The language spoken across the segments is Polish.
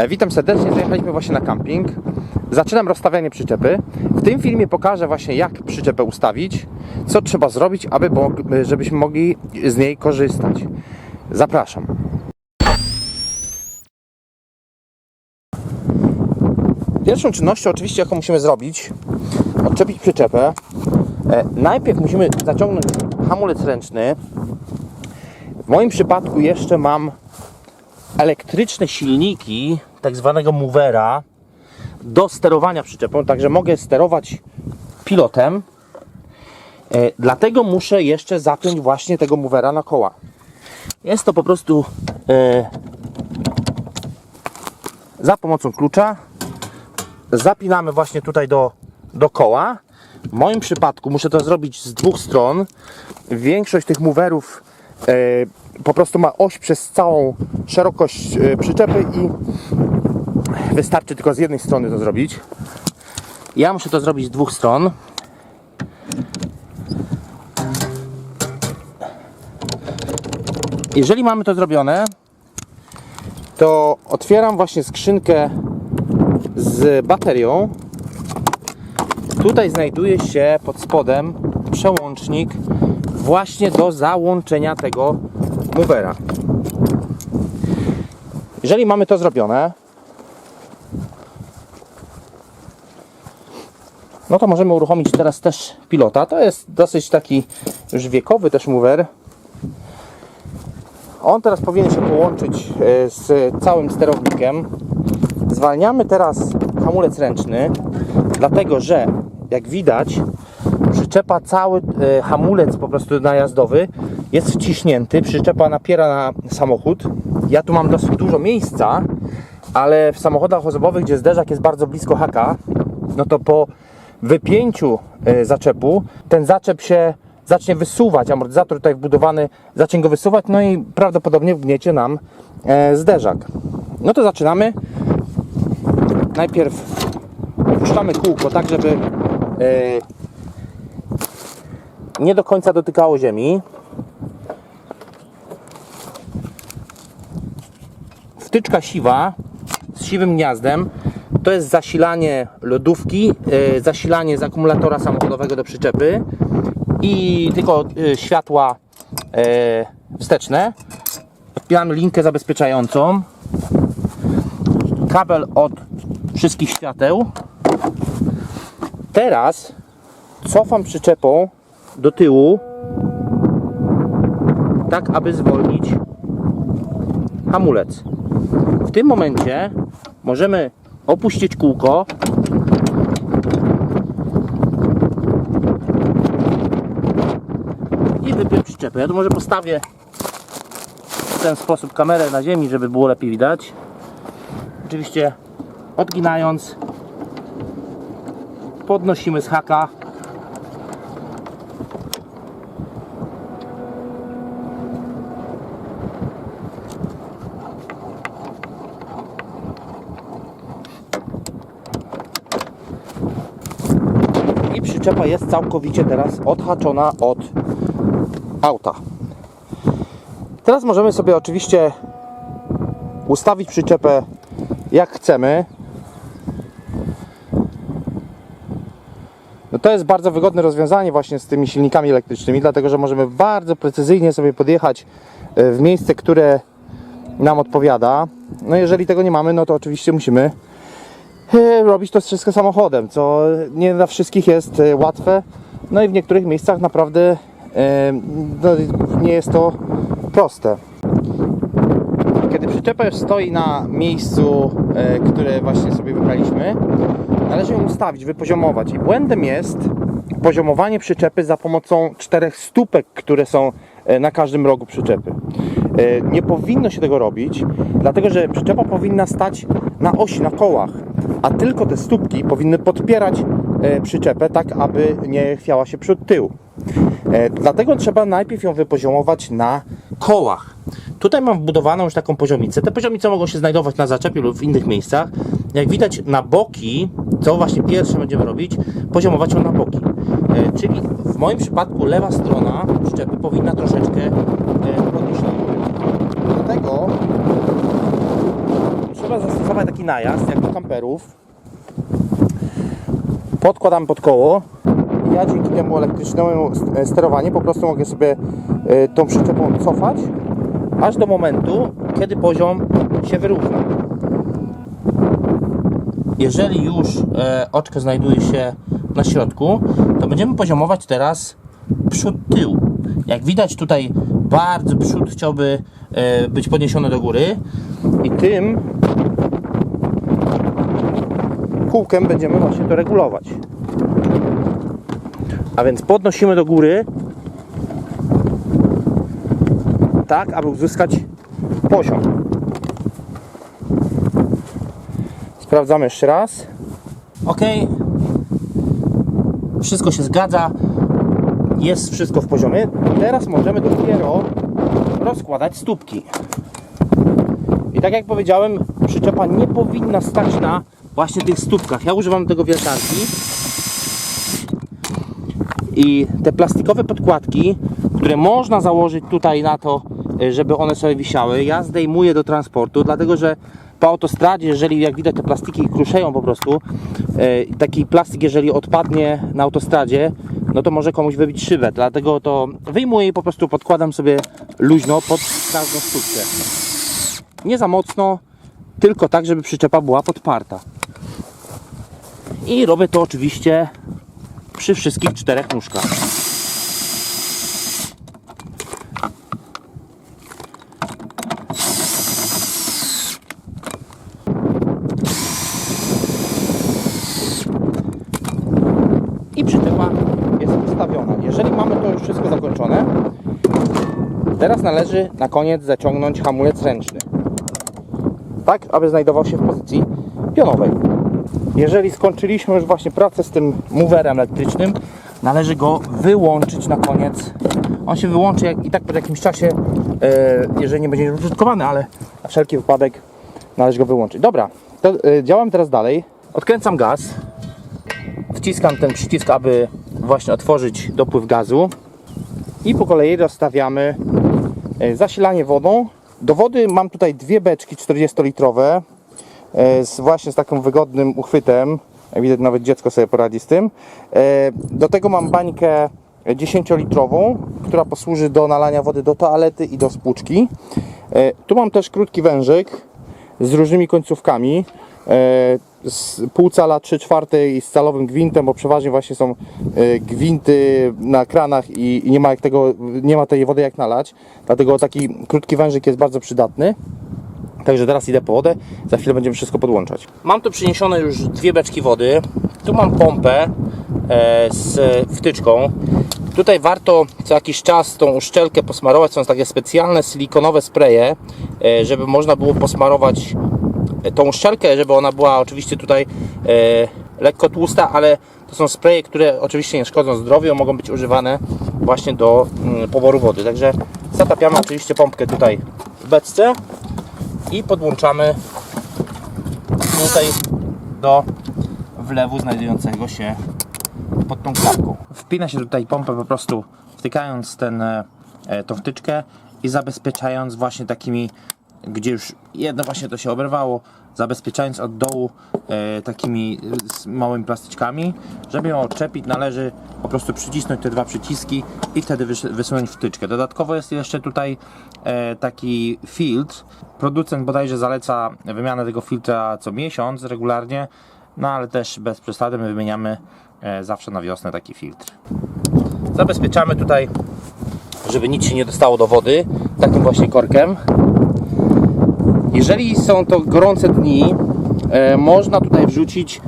E, Witam serdecznie, zajechaliśmy właśnie na camping. Zaczynam rozstawianie przyczepy. W tym filmie pokażę właśnie jak przyczepę ustawić, co trzeba zrobić, aby, żebyśmy mogli z niej korzystać. Zapraszam. Pierwszą czynnością oczywiście jaką musimy zrobić, odczepić przyczepę. E, Najpierw musimy zaciągnąć hamulec ręczny. W moim przypadku jeszcze mam elektryczne silniki, tak zwanego movera, do sterowania przyczepą, także mogę sterować pilotem. E, Dlatego muszę jeszcze zapiąć właśnie tego movera na koła. Jest to po prostu e, za pomocą klucza. Zapinamy właśnie tutaj do, do koła. W moim przypadku muszę to zrobić z dwóch stron. Większość tych moverów e, po prostu ma oś przez całą szerokość e, przyczepy i wystarczy tylko z jednej strony to zrobić. Ja muszę to zrobić z dwóch stron. Jeżeli mamy to zrobione, to otwieram właśnie skrzynkę z baterią. Tutaj znajduje się pod spodem przełącznik właśnie do załączenia tego movera. Jeżeli mamy to zrobione, no to możemy uruchomić teraz też pilota. To jest dosyć taki już wiekowy też mover. On teraz powinien się połączyć e, z całym sterownikiem. Zwalniamy teraz hamulec ręczny, dlatego że jak widać przyczepa cały e, hamulec po prostu najazdowy jest wciśnięty, przyczepa napiera na samochód. Ja tu mam dosyć dużo miejsca, ale w samochodach osobowych, gdzie zderzak jest bardzo blisko haka, no to po wypięciu e, zaczepu ten zaczep się zacznie wysuwać, amortyzator tutaj wbudowany zacznie go wysuwać, no i prawdopodobnie wgniecie nam e, zderzak. No to zaczynamy. Najpierw puszczamy kółko tak, żeby e, nie do końca dotykało ziemi. Wtyczka siwa z siwym gniazdem to jest zasilanie lodówki, e, zasilanie z akumulatora samochodowego do przyczepy i tylko e, światła e, wsteczne. Odpinamy linkę zabezpieczającą. Kabel od wszystkich świateł. Teraz cofam przyczepą do tyłu, tak aby zwolnić hamulec. W tym momencie możemy opuścić kółko. I wypiąć przyczepę. Ja tu może postawię w ten sposób kamerę na ziemi, żeby było lepiej widać. Oczywiście odginając podnosimy z haka i przyczepa jest całkowicie teraz odhaczona od auta. Teraz możemy sobie oczywiście ustawić przyczepę jak chcemy. No to jest bardzo wygodne rozwiązanie właśnie z tymi silnikami elektrycznymi, dlatego że możemy bardzo precyzyjnie sobie podjechać e, w miejsce, które nam odpowiada. No jeżeli tego nie mamy, no to oczywiście musimy robić to wszystko samochodem, co nie dla wszystkich jest e, łatwe. No i w niektórych miejscach naprawdę e, no, nie jest to proste. Kiedy przyczepa już stoi na miejscu, e, które właśnie sobie wybraliśmy, należy ją ustawić, wypoziomować. I błędem jest poziomowanie przyczepy za pomocą czterech stópek, które są na każdym rogu przyczepy. E, Nie powinno się tego robić, dlatego że przyczepa powinna stać na osi, na kołach, a tylko te stópki powinny podpierać e, przyczepę tak, aby nie chwiała się przód tył. E, Dlatego trzeba najpierw ją wypoziomować na kołach. Tutaj mam wbudowaną już taką poziomicę. Te poziomice mogą się znajdować na zaczepie lub w innych miejscach. Jak widać na boki, co właśnie pierwsze będziemy robić, poziomować ją na boki. Czyli w moim przypadku lewa strona przyczepy powinna troszeczkę e, podnieść na górę. Do tego Trzeba zastosować taki najazd, jak do kamperów. Podkładam pod koło. Ja dzięki temu elektrycznemu st- sterowaniu po prostu mogę sobie e, tą przyczepą cofać aż do momentu, kiedy poziom się wyrówna. Jeżeli już e, oczko znajduje się na środku, to będziemy poziomować teraz przód-tył. Jak widać tutaj bardzo przód chciałby e, być podniesiony do góry i tym kółkiem będziemy właśnie to regulować. A więc podnosimy do góry tak, aby uzyskać poziom. Sprawdzamy jeszcze raz. Ok. Wszystko się zgadza. Jest wszystko w poziomie. Teraz możemy dopiero rozkładać stópki. I tak jak powiedziałem, przyczepa nie powinna stać na właśnie tych stópkach. Ja używam tego wiertarki. I te plastikowe podkładki, które można założyć tutaj na to, y, żeby one sobie wisiały, ja zdejmuję do transportu, dlatego że po autostradzie, jeżeli jak widać te plastiki kruszeją po prostu, y, taki plastik jeżeli odpadnie na autostradzie, no to może komuś wybić szybę, dlatego to wyjmuję i po prostu podkładam sobie luźno pod każdą stópkę. Nie za mocno, tylko tak, żeby przyczepa była podparta. I robię to oczywiście przy wszystkich czterech nóżkach. I przyczepa Jeżeli mamy to już wszystko zakończone, teraz należy na koniec zaciągnąć hamulec ręczny. Tak, aby znajdował się w pozycji pionowej. Jeżeli skończyliśmy już właśnie pracę z tym moverem elektrycznym, należy go wyłączyć na koniec. On się wyłączy jak, i tak po jakimś czasie, e, jeżeli nie będzie użytkowany, ale na wszelki wypadek należy go wyłączyć. Dobra, to e, działam teraz dalej. Odkręcam gaz. Wciskam ten przycisk, aby właśnie otworzyć dopływ gazu. I po kolei rozstawiamy e, zasilanie wodą. Do wody mam tutaj dwie beczki 40-litrowe e, z właśnie z takim wygodnym uchwytem. Widać nawet dziecko sobie poradzi z tym. E, Do tego mam bańkę 10-litrową, która posłuży do nalania wody do toalety i do spłuczki. Tu mam też krótki wężyk z różnymi końcówkami. Z pół cala 3 czwarte i z calowym gwintem, bo przeważnie właśnie są e, gwinty na kranach i i nie ma, jak tego, nie ma tej wody jak nalać. Dlatego taki krótki wężyk jest bardzo przydatny. Także teraz idę po wodę, za chwilę będziemy wszystko podłączać. Mam tu przyniesione już dwie beczki wody. Tu mam pompę e, z wtyczką. Tutaj warto co jakiś czas tą uszczelkę posmarować. Są takie specjalne silikonowe spreje, e, żeby można było posmarować e, tą uszczelkę, żeby ona była oczywiście tutaj e, lekko tłusta, ale to są spreje, które oczywiście nie szkodzą zdrowiu, mogą być używane właśnie do mm, poboru wody. Także zatapiamy oczywiście pompkę tutaj w beczce i podłączamy tutaj do wlewu znajdującego się pod tą klapką. Wpina się tutaj pompę po prostu wtykając ten, e, tą wtyczkę i zabezpieczając właśnie takimi, gdzie już jedno właśnie to się oberwało, zabezpieczając od dołu e, takimi e, małymi plastyczkami. Żeby ją odczepić należy po prostu przycisnąć te dwa przyciski i wtedy wys- wysunąć wtyczkę. Dodatkowo jest jeszcze tutaj e, taki filtr. Producent bodajże zaleca wymianę tego filtra co miesiąc regularnie, no ale też bez przesady my wymieniamy e, zawsze na wiosnę taki filtr. Zabezpieczamy tutaj, żeby nic się nie dostało do wody, takim właśnie korkiem. Jeżeli są to gorące dni, e, można tutaj wrzucić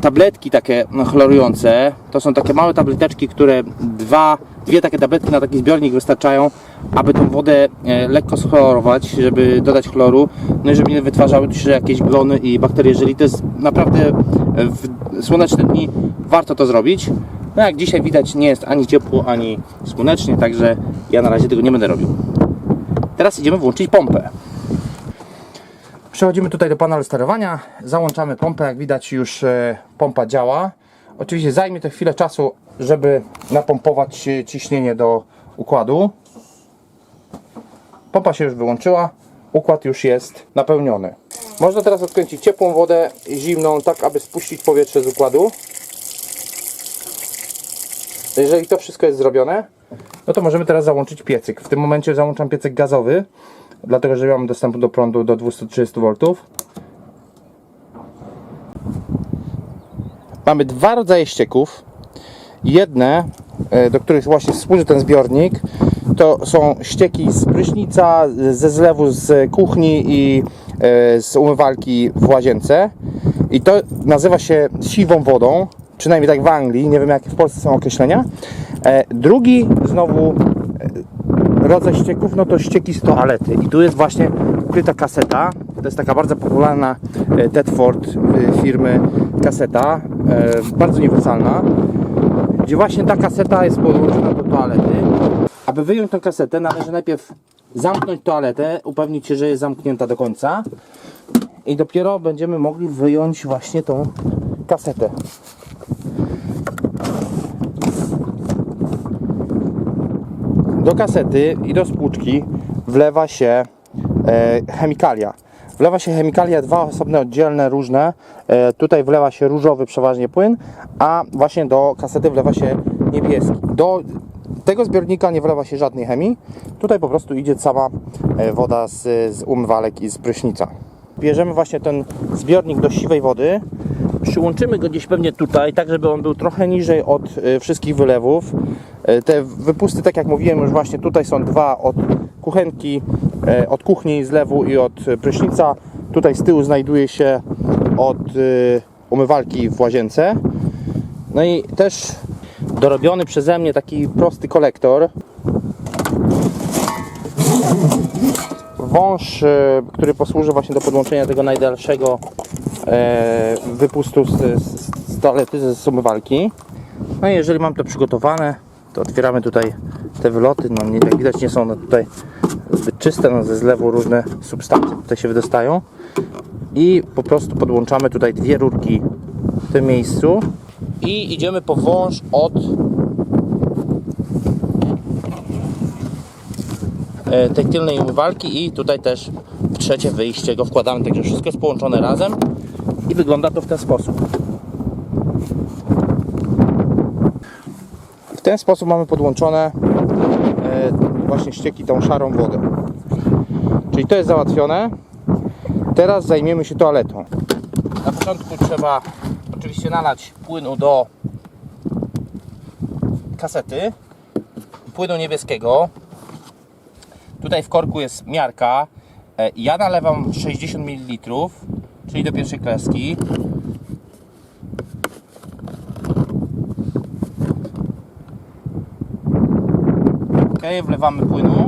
tabletki takie no, chlorujące. To są takie małe tableteczki, które dwa, dwie takie tabletki na taki zbiornik wystarczają, aby tą wodę e, lekko schlorować, żeby dodać chloru, no i żeby nie wytwarzały się jakieś glony i bakterie. Jeżeli to jest naprawdę e, w słoneczne dni, warto to zrobić. No jak dzisiaj widać, nie jest ani ciepło, ani słonecznie, także ja na razie tego nie będę robił. Teraz idziemy włączyć pompę. Przechodzimy tutaj do panelu sterowania, załączamy pompę, jak widać już e, pompa działa. Oczywiście zajmie to chwilę czasu, żeby napompować ciśnienie do układu. Pompa się już wyłączyła, układ już jest napełniony. Można teraz odkręcić ciepłą wodę zimną, tak aby spuścić powietrze z układu. Jeżeli to wszystko jest zrobione, no to możemy teraz załączyć piecyk. W tym momencie załączam piecyk gazowy, dlatego że mam dostępu do prądu do 230 V. Mamy dwa rodzaje ścieków. Jedne, e, do których właśnie służy ten zbiornik, to są ścieki z prysznica, ze zlewu z kuchni i e, z umywalki w łazience. I to nazywa się siwą wodą, przynajmniej tak w Anglii, nie wiem jakie w Polsce są określenia. E, Drugi znowu e, rodzaj ścieków, no to ścieki z toalety. I tu jest właśnie ukryta kaseta. To jest taka bardzo popularna Tedford firmy kaseta, bardzo uniwersalna, gdzie właśnie ta kaseta jest podłączona do toalety. Aby wyjąć tę kasetę, należy najpierw zamknąć toaletę, upewnić się, że jest zamknięta do końca i dopiero będziemy mogli wyjąć właśnie tą kasetę. do kasety i do spłuczki wlewa się e, chemikalia. Wlewa się chemikalia, dwa osobne, oddzielne, różne. E, tutaj wlewa się różowy przeważnie płyn, a właśnie do kasety wlewa się niebieski. Do tego zbiornika nie wlewa się żadnej chemii. Tutaj po prostu idzie cała e, woda z, z umywalek i z prysznica. Bierzemy właśnie ten zbiornik do siwej wody, przyłączymy go gdzieś pewnie tutaj, tak żeby on był trochę niżej od e, wszystkich wylewów. E, Te wypusty, tak jak mówiłem, już właśnie tutaj są dwa od kuchenki, od kuchni, z lewu i od prysznica. Tutaj z tyłu znajduje się od umywalki w łazience. No i też dorobiony przeze mnie taki prosty kolektor. Wąż, e, który posłuży właśnie do podłączenia tego najdalszego e, wypustu z, z, z toalety, z umywalki. No i jeżeli mam to przygotowane, to otwieramy tutaj te wyloty. No nie, jak widać nie są one tutaj zbyt czyste, no ze zlewu różne substancje tutaj się wydostają. I po prostu podłączamy tutaj dwie rurki w tym miejscu. I idziemy po wąż od e, tej tylnej umywalki i tutaj też trzecie wyjście go wkładamy, także wszystko jest połączone razem i wygląda to w ten sposób. W ten sposób mamy podłączone e, właśnie ścieki tą szarą wodę. Czyli to jest załatwione. Teraz zajmiemy się toaletą. Na początku trzeba oczywiście nalać płynu do kasety. Płynu niebieskiego. Tutaj w korku jest miarka. E, Ja nalewam 60 ml, czyli do pierwszej kreski. Ok, wlewamy płynu.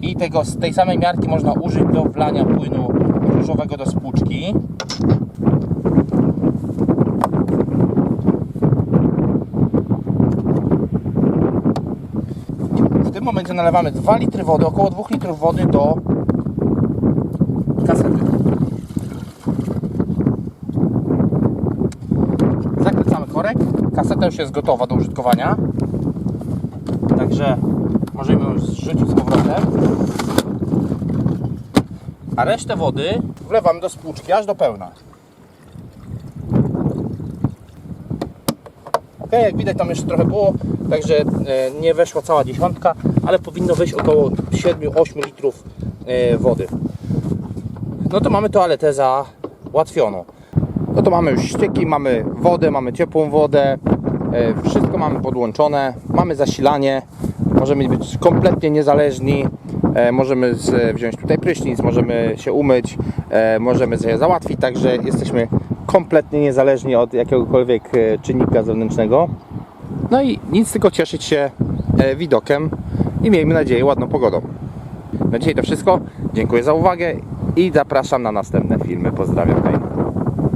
I tego, z tej samej miarki można użyć do wlania płynu różowego do spłuczki. W tym momencie nalewamy 2 litry wody, około 2 litrów wody do kasety. Zakręcamy korek. Kaseta już jest gotowa do użytkowania. Także ją zrzucić z powrotem. A resztę wody wlewamy do spłuczki aż do pełna. Ok, jak widać tam jeszcze trochę było, także e, nie weszła cała dziesiątka, ale powinno wejść około 7-8 litrów e, wody. No to mamy toaletę załatwioną. No to mamy już ścieki, mamy wodę, mamy ciepłą wodę, e, wszystko mamy podłączone, mamy zasilanie, możemy być kompletnie niezależni, e, możemy wziąć tutaj prysznic, możemy się umyć, e, możemy sobie załatwić, także jesteśmy kompletnie niezależni od jakiegokolwiek e, czynnika zewnętrznego. No i nic tylko cieszyć się widokiem i miejmy nadzieję ładną pogodą. Na dzisiaj to wszystko. Dziękuję za uwagę i zapraszam na następne filmy. Pozdrawiam.